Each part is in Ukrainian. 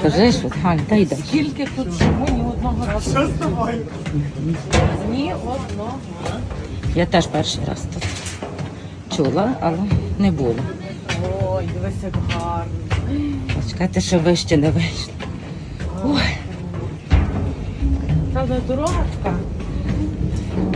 Скажи, що Галь, та йде. Тільки тут чому ні одного разу. Що з тобою? Ні одного. Я теж перший раз тут чула, але не було. Ой, дивись, як гарно. Чекайте, що ви ще не вийшли. Ой, Правда, дорога така.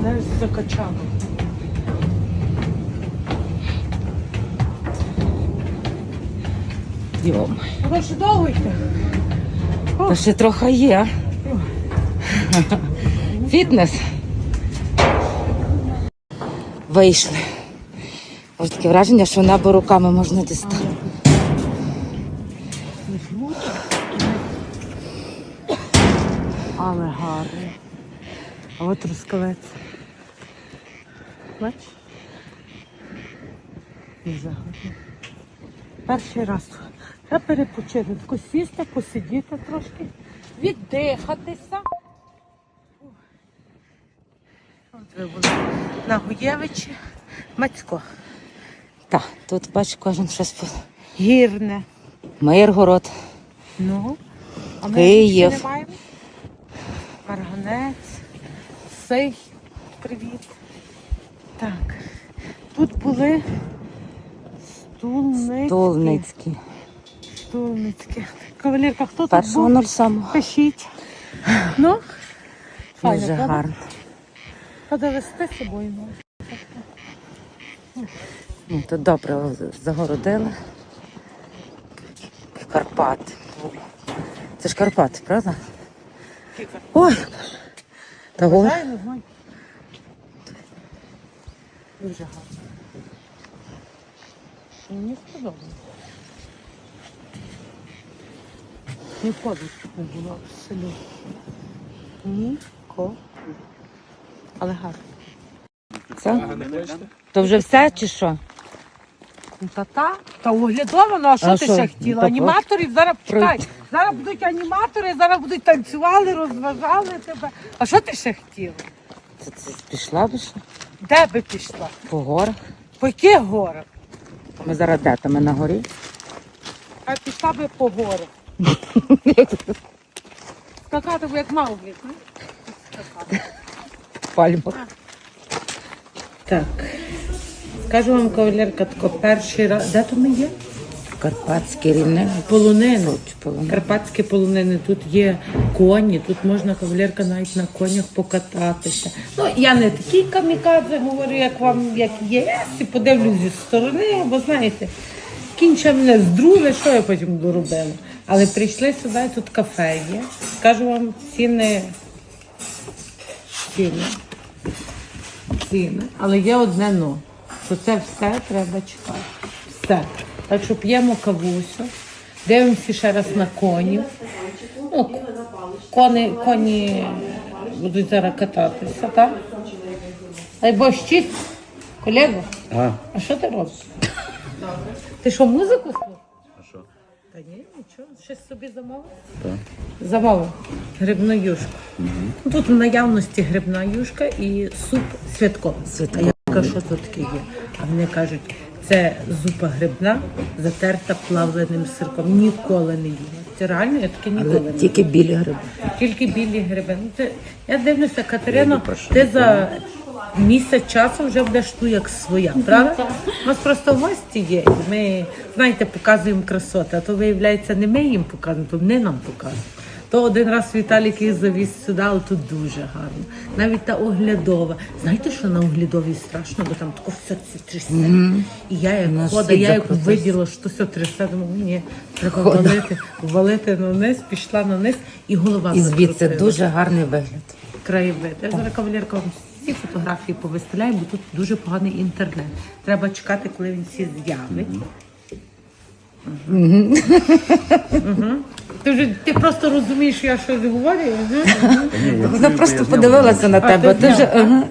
Знаєш, закачана. Йома. Воно ще довго йти. Та ще трохи є. Фітнес. Вийшли. Ось таке враження, що небо руками можна дістати. Але гарно. А от розкавець. Бач? Перший раз. Треба перепочити. Тако сісти, посидіти трошки, віддихатися. От ви були На Гуєвичі, Мацько. Так, тут бач, кожен щось по. Гірне. Миргород. Ну, а ми Київ. більше не маємо. Марганець, Сей, привіт. Так. Тут були стулницькі. Толницький. Стулницькі. Кавалерка, хто тут був? 07. Пишіть. Ну, файно, Дуже правда? гарно. Треба вести з собою. ну. Ну, тут добре загородили. Карпати. Це ж Карпати, правда? Ой! Та ой. Дуже гарно. Мені сподобалось. Ніколи тут не було абсолютно. Ніколи. Але гарно. Це? То вже все чи що? Ну, Та та, та оглядовано, а що А ти що? ще хотіла? Ну, та Аніматорів зараз чекай. Зараз будуть аніматори, зараз будуть танцювали, розважали тебе. А що ти ще хотіла? Це, це пішла би що? Де би пішла? По горах. По яких горах? Ми зараз де там ми на горі. А пішла би по горах. Скакати б як мауглі. ну? Пальма. Так. Скажу вам, кавалерка, тако перший раз. Де то ми є? Карпатські рівнини. Полонини. Полонини. Карпатські полонини. Тут є коні, тут можна кавалерка навіть на конях покататися. Ну, я не такий камікадзе говорю, як вам як є. Всі подивлюсь зі сторони, бо знаєте, кінча мене здрули, що я потім буду робила. Але прийшли сюди, тут кафе є. Скажу вам ціни. Ціни. Ціни. Але є одне но, що це все треба чекати. Все. Так що п'ємо кавусю, дивимося ще раз на конів. Ну, коні, коні будуть зараз кататися, так? Дай Бог щить. Колего, А, а що ти робиш? Ти що, музику слухаєш? а що? Та ні, нічого, щось собі замовив? Так. Замовив грибну юшку. Ну, Тут в наявності грибна юшка і суп святковий. А я кажу, що тут таке є? А вони кажуть, це зупа грибна, затерта плавленим сирком. Ніколи не їла. Це реально, я таке ніколи не їла. Тільки білі гриби. Тільки білі гриби. Ну, ти, я дивлюся, Катерино, ти за місяць часу вже будеш ту як своя, правда? У нас просто гості є. і Ми, знаєте, показуємо красоти, а то виявляється, не ми їм показуємо, то вони нам показують. То один раз Віталік їх завіз сюди, але тут дуже гарно. Навіть та оглядова. Знаєте, що на оглядовій страшно, бо там тако все це трясе. І я як Наш хода, світ я як закрутився. виділа, що все трясе, думаю, ні, треба валити, валити на низ, пішла на низ і голова І звідси закрутилась. дуже гарний вигляд. краєвид. Я зараз кавалерка вам всі фотографії повиставляю, бо тут дуже поганий інтернет. Треба чекати, коли він всі з'явить. Мгм. Ти вже ти просто розумієш, що я щось говорю. Вона просто подивилася на тебе. ти Ти вже ага.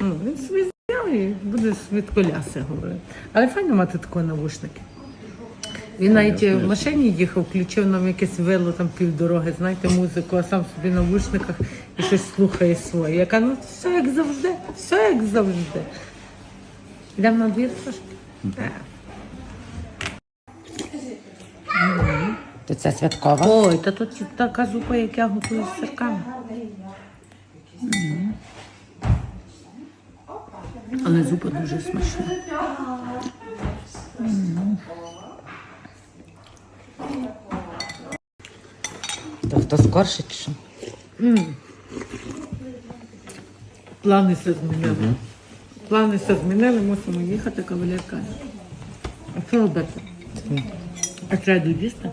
Ну, Він собі зняв і буде від коляси говорити. Але файно мати такого навушники. Він навіть в машині їхав, включив нам якесь вило там півдороги, знаєте, музику, а сам собі на навушниках і щось слухає своє. Я кажу, ну все як завжди, все як завжди. Йдемо на двір трошки? То це святкова. Ой, та тут така зупа, як я готую з сирками. Але зупа дуже смачна. То скорше чи що? Плани все змінили. Плани все змінили, мусимо їхати, кавалерка. А що робити? А треба доїсти?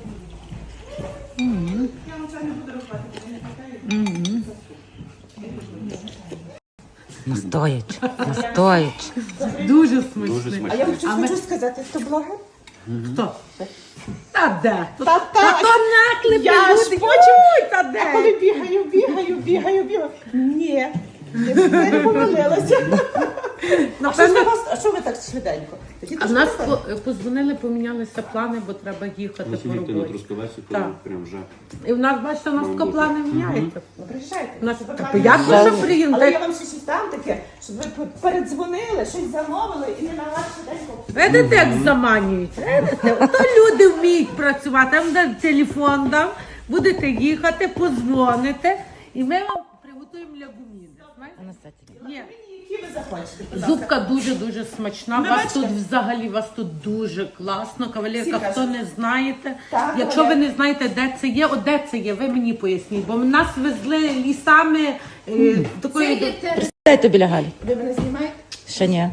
Настояч, настояч. Дуже смачний. А я хочу, хочу сказати, хто блогер? Хто? Та де? Та, Та, та, то наклепи Я ж люди. потім, Ой, та а коли де? бігаю, бігаю, бігаю, бігаю. Ні, не не помилилася. А що ж ви вас, а що ви так швиденько? Такі А в то нас по- позвонили, помінялися плани, бо треба їхати по Сидіти на роботі. Трускавеці, коли Так. прям вже. І в нас, бачите, у нас тако плани міняються. Ну, приїжджайте. У нас Щоб ви як мене- ви що приїдете? Але я вам ще щось там таке, щоб ви передзвонили, щось замовили і не на вас швиденько. Видите, як заманюють? Видите? Ото люди вміють працювати. Я вам телефон дам, будете їхати, позвоните, і ми вам? Ні. Які ви захочете? Зубка дуже-дуже смачна. Ви Вас бачите? тут взагалі вас тут дуже класно. Кавалерка, Всі хто кажуть. не знаєте, Так, якщо ви не знаєте, де це є, от де це є, ви мені поясніть, бо нас везли лісами е, такої. Дайте біля Галі. Ви мене знімаєте? Ще ні.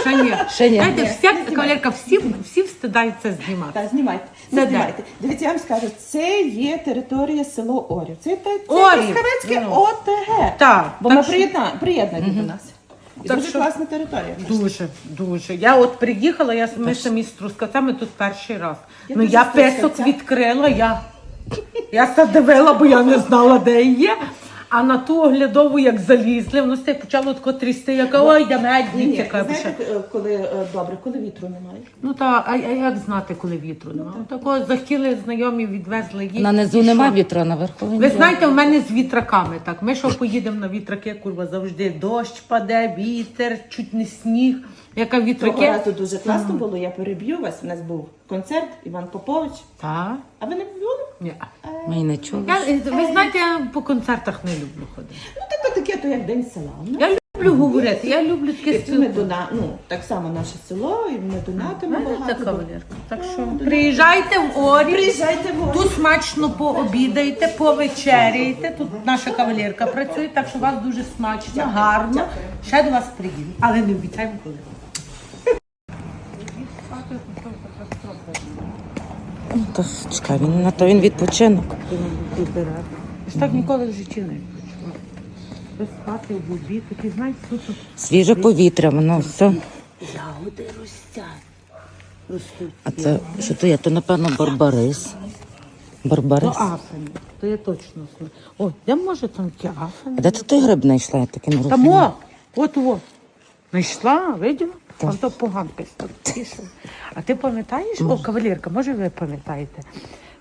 Ще ні. Ще ні. Знаєте, вся кавалерка, всі, всі встидаються знімати. Так, знімайте. Це Не де? знімайте. Дивіться, я вам скажу, це є територія село Орів. Це, те- це Орів, Трускавецьке ну. ОТГ. Так, Бо так ми що- приєдна, приєднані до нас. І Так дуже що- класна територія. Дуже, дуже. Я от приїхала, я ми самі з Трускавцями тут перший раз. Я ну я з песок Трускавця. відкрила, я, я це дивила, бо я не знала, де є. А на ту оглядову, як залізли, воно все почало тако трясти, яка ой, я Ні, медь, ні, яка знаєте, е, коли е, добре, коли вітру немає. Ну та а, а як знати, коли вітру немає? Такого захотіли знайомі, відвезли їх. На низу І нема що? вітру, а наверху. він Ви є. знаєте, в мене з вітраками так. Ми що поїдемо на вітраки, курва, завжди дощ паде, вітер, чуть не сніг. Яка Того вітраки? разу дуже класно було, я переб'ю вас. У нас був концерт Іван Попович. Так. А ви не були? Ні. Ми й не чули. Я, ви знаєте, я по концертах не люблю ходити. Ну, так то таке, то як день села. Ну, Я люблю говорити, я люблю таке ми спілкування. дона, ну, так само наше село, і ми донатимо Знаєте, багато. кавалерка. Так що приїжджайте в Орі, Приїжджайте в Орі. тут смачно пообідаєте, повечеряєте. Тут наша кавалерка працює, так що у вас дуже смачно, гарно. Ще до вас приїду. Але не обіцяємо коли. То, чекай, він на то він відпочинок. Ж так ніколи в житті не відпочивала. Без спати в обід, такі, знаєте, тут Свіже повітря, воно все. ягоди ростять. Ростуть. А це що то є? То напевно барбарис. То Барбарис. афані, то я точно знаю. О, де може там ті А де ти той гриб знайшла? Я таки не розумію. Там о, от от. Знайшла, виділа? Там то поганка так тішила. А ти пам'ятаєш, о, кавалерка, може ви пам'ятаєте?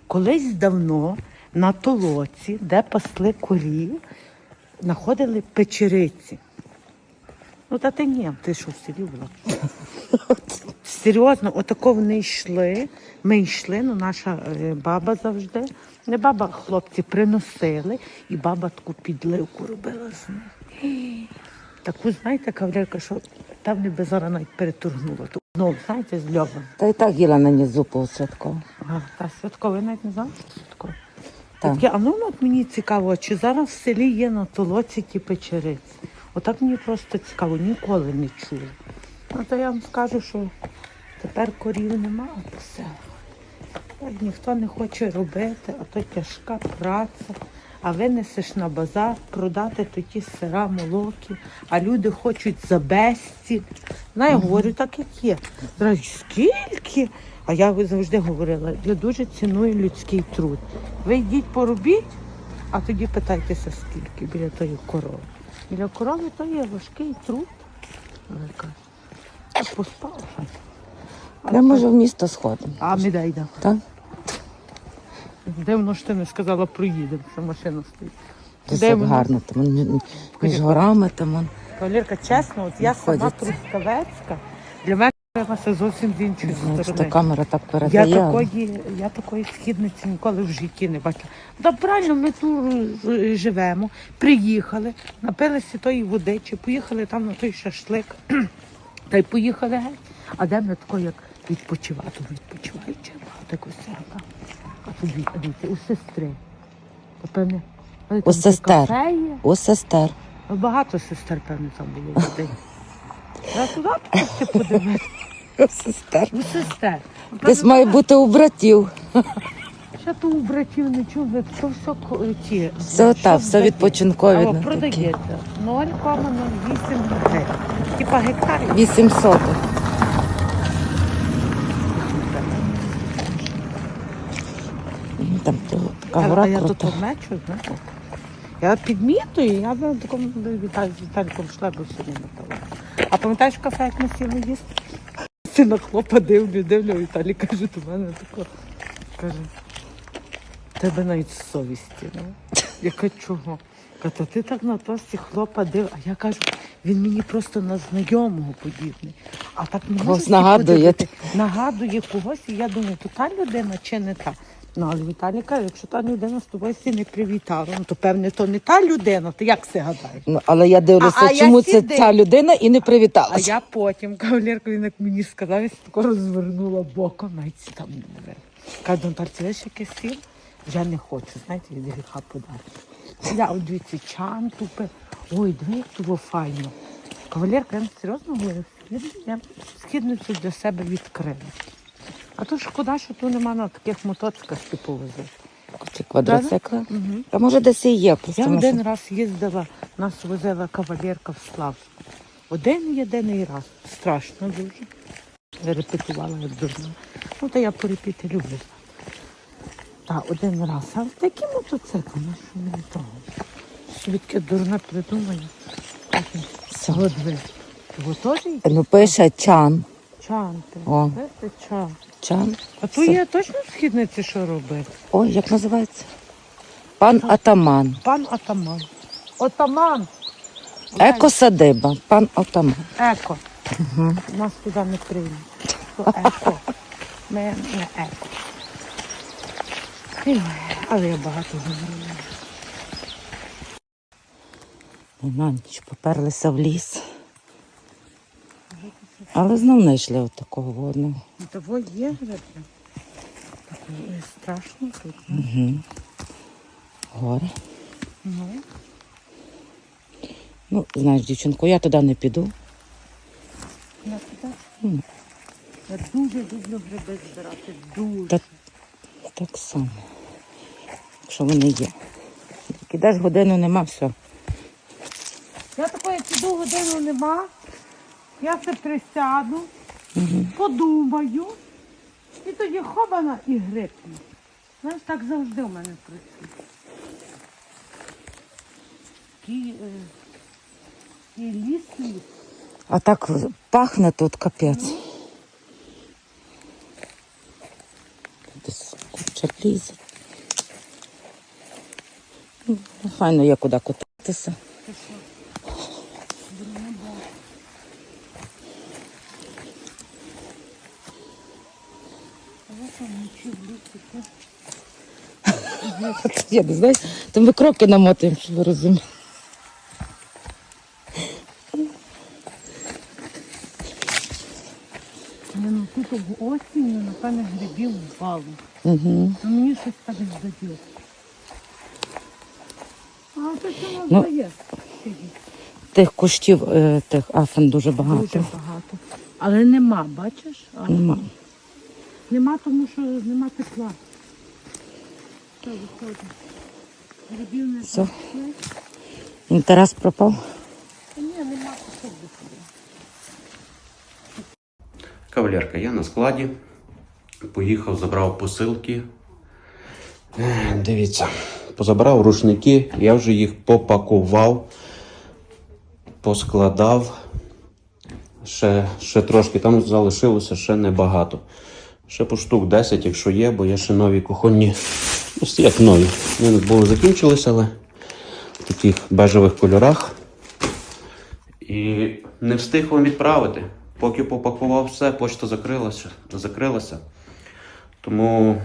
Колись давно на толоці, де пасли корів, знаходили печериці. Ну, та ти ні, ти що в селі була? Серйозно, отако вони йшли. Ми йшли, ну наша е, баба завжди. Не баба, хлопці приносили, і баба таку підливку робила з них. Таку, знаєте, кавалерка, що там не би зараз навіть переторгнула. Ту, Ну, знаєте, з льобом. Та й так їла на ній зупу святково. Ага, та святково, ви навіть не знали, що святково. Так. Таке, а ну от мені цікаво, чи зараз в селі є на толоці ті печериці. Отак мені просто цікаво, ніколи не чула. Ну то я вам скажу, що тепер корів немає по селах. Так ніхто не хоче робити, а то тяжка праця. А винесеш на базар, продати то ті сира, молоки, а люди хочуть за безці. Знаю, я говорю так, як є. Зразу, скільки? А я завжди говорила, я дуже ціную людський труд. Ви йдіть поробіть, а тоді питайтеся, скільки біля тої корови. Біля корови то є важкий труд. Але поспала. Я може в місто сходимо. А ми дай йдемо. Дивно, що ти не сказала, проїдемо, що машина стоїть. Це Де так воно? гарно. Там між- між горами там. он. Валерка, чесно, от я сама трускавецька. Для мене Це зовсім з іншої Знаєш, та сторони. камера так Я передає. але- такої, я такої східниці ніколи в житті не бачила. Та правильно, ми тут е, живемо, приїхали, напилися тої води, чи поїхали там на той шашлик, та й поїхали геть. А де ми тако як відпочивати, відпочиваючи, ось там. Дивіться, у сестри. Певне, У сестер. У сестер. Ну, Багато сестер, певно, там було води. Я туди подивитися. У сестер. У сестер. Десь має бути у братів. Ще то у братів не чули, то все ті. Все що так, все відпочинкові. Або ну, продається 0,08 гектарів. Типа гектарів. 800. Ну, А, а я тут мечу, знаєш. Я підмітую, я на такому вітаю з Віталіком шлебу сьогодні метала. А пам'ятаєш в кафе, як ми сіли їсти? Ти на хлопа дивлю, дивлю, Віталій каже до мене тако. Каже, «В тебе навіть совісті, ну. Я кажу, чого? Каже, ти так на тості хлопа див. А я кажу, він мені просто на знайомого подібний. А так не можеш нагадує. подивити. Нагадує когось, і я думаю, то та людина чи не та. Ну, але Віталій каже, якщо та людина з тобою сі не привітала, ну, то певне, то не та людина, то як це гадаєш? Ну, але я дивлюся, А- а я чому це сидив. ця людина і не А привіталася. я потім, кавалерка, він як мені сказав, я тако розвернула боком, навіть там не буде. Каже, Дон Тарцевич, яке сіл? Я не хочу, знаєте, від гріха подати. Я от дивіться, чан тупе. Ой, диви, як того файно. Кавалерка, я вам серйозно говорю, східницю- я східницю для себе відкрила. А то шкода, що тут нема на таких мотоциклах ти повезеш. Чи квадроцикла? Угу. А може десь і є. Просто Я один раз їздила, нас возила кавалерка в Славськ. Один єдиний раз. Страшно дуже. Я репетувала як дурна. Ну, то я по репіти люблю. Так, один раз. А такі мотоцикли, ну що мені того. Швидке дурне придумаю. Все. Годви. Його теж є Ну пише чан. чанти. О. Це чан. Чан. А то є точно в східниці, що робити? Ой, як називається? Пан Атаман. Пан Атаман. Отаман! Екосадиба. Пан Атаман. Еко. Нас туди не приймуть. То еко. Ми не еко. Ой, Але я багато говорила. Ми на ніч поперлися в ліс. Але знов знайшли от такого водного. Того є гриби. Так, страшно тут. Угу. Горе. Ну, Ну, знаєш, дівчинко, я туди не піду. я туди. М. Я дуже люблю гриби збирати. Дуже. Та так само. Якщо вони є. Кидаєш годину, нема все. Я такої піду годину нема. Я це присяду, подумаю. І тоді хобана і грипну. Знаєш, так завжди у мене працює. Такий, е, і ліс ліс. А так пахне тут капець. Десь куча лізе. Ну, Файно є куди кутатися. Я не знаю, то ми кроки намотуємо, щоб ви розуміли. Ну тут в осінню, напевне, грибів валу. Угу. Мені щось так здається. А це що нас Ну, дає? Тих кущів, е, тих афен дуже багато. Дуже багато. Але нема, бачиш? А, Нема. Нема, тому що нема тепла. Що виходить? Грибів не Все. знайшли? Інтерес пропав. Та Ні, нема що виходить. Кавалерка, я на складі. Поїхав, забрав посилки. Е, Дивіться, позабрав рушники, я вже їх попакував, поскладав. Ще, ще трошки, там залишилося ще небагато. Ще по штук 10, якщо є, бо є ще нові кухонні. Ну, як нові. Вони були закінчилися, але в таких бежевих кольорах. І не встиг вам відправити. поки попакував все, почта закрилася. закрилася. Тому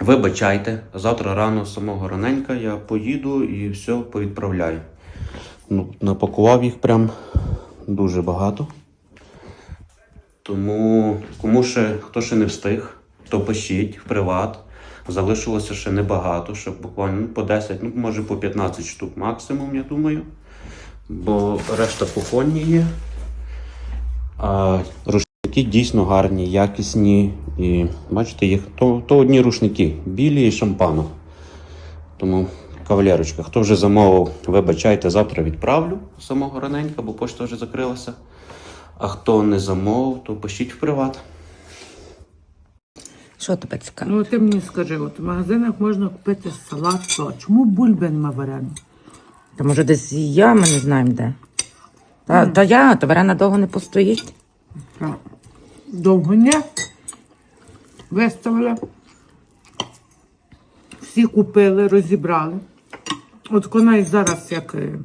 вибачайте, завтра рано, самого раненька я поїду і все повідправляю. Ну, напакував їх прям дуже багато. Тому кому ще, хто ще не встиг, то пишіть в приват. Залишилося ще небагато, ще буквально ну, по 10, ну може по 15 штук максимум, я думаю. Бо решта кухонні є. А рушники дійсно гарні, якісні. І бачите, їх то, то одні рушники, білі і шампану. Тому, кавалерочка, хто вже замовив, вибачайте, завтра відправлю самого раненька, бо почта вже закрилася. А хто не замовив, то пишіть в приват. Що тебе цікаво? Ну ти мені скажи, от в магазинах можна купити салат, то чому бульби нема вареного? Та може десь я, ми не знаємо де. Та, та я, то варена довго не постоїть. Так. Довго не виставили. Всі купили, розібрали. От вона і зараз як е,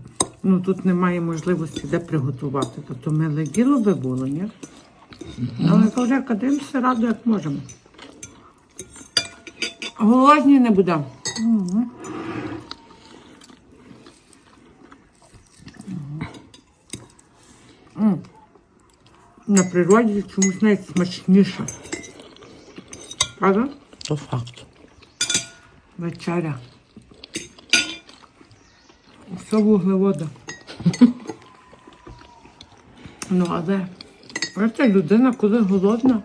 ну, тут немає можливості де приготувати. Тобто миле діло би було, ні? Але кавалерка, дивимося раду, як можемо. Голодні не. М. На природі чомусь навіть смачніше. Правда? То факт. Вечеря. Все вуглевода. ну, але проте людина, коли голодна,